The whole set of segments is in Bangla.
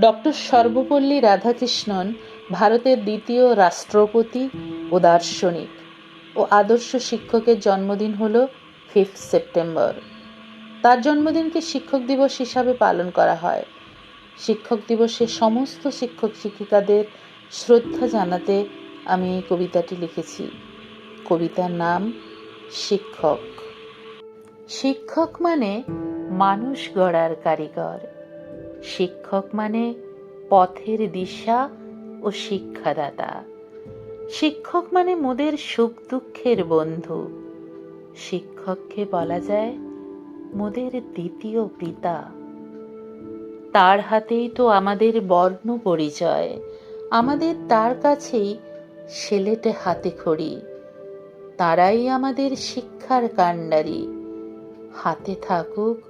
ডক্টর সর্বপল্লী রাধাকৃষ্ণন ভারতের দ্বিতীয় রাষ্ট্রপতি ও দার্শনিক ও আদর্শ শিক্ষকের জন্মদিন হল ফিফথ সেপ্টেম্বর। তার জন্মদিনকে শিক্ষক দিবস হিসাবে পালন করা হয়। শিক্ষক দিবসে সমস্ত শিক্ষক শিক্ষিকাদের শ্রদ্ধা জানাতে আমি এই কবিতাটি লিখেছি। কবিতার নাম শিক্ষক। শিক্ষক মানে মানুষ গড়ার কারিগর। শিক্ষক মানে পথের দিশা ও শিক্ষাদাতা। শিক্ষক মানে মোদের সুখ দুঃখের বন্ধু। শিক্ষককে বলা যায় মোদের দ্বিতীয় পিতা। তার হাতেই তো আমাদের বর্ণ পরিচয়। আমাদের তার কাছেই সেলেটে হাতে খড়ি। তারাই আমাদের শিক্ষার কাণ্ডারি। হাতে থাকুক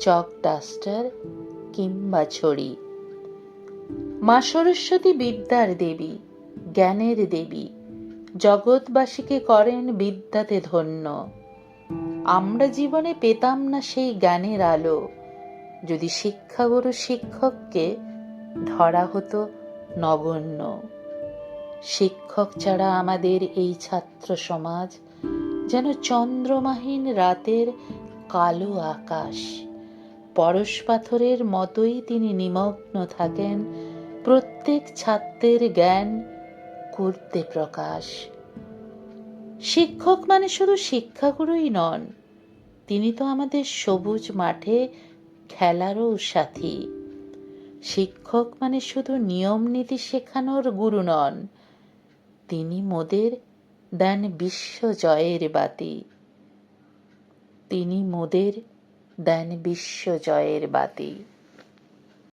চক ডাস্টার কিংবা ছড়ি। মা সরস্বতী বিদ্যার দেবী, জ্ঞানের দেবী। জগৎবাসীকে করেন বিদ্যাতে ধন্য। আমরা জীবনে পেতাম না সেই জ্ঞানের আলো। যদি শিক্ষাগুরু শিক্ষককে ধরা হতো নগণ্য। শিক্ষক ছাড়া আমাদের এই ছাত্র সমাজ যেন চন্দ্রমাহীন রাতের কালো আকাশ। পরশ পাথরের মতোই তিনি নিমগ্ন থাকেন। প্রত্যেক ছাত্রের জ্ঞান করতে প্রকাশ। শিক্ষক মানে শুধু শিক্ষাগুরুই নন, তিনি তো আমাদের সবুজ মাঠে খেলারও সাথী। শিক্ষক মানে শুধু নিয়ম নীতি শেখানোর গুরু নন, তিনি মোদের দেন বিশ্ব জয়ের বাতি। তিনি মোদের দেন বিশ্ব জয়ের বাতি।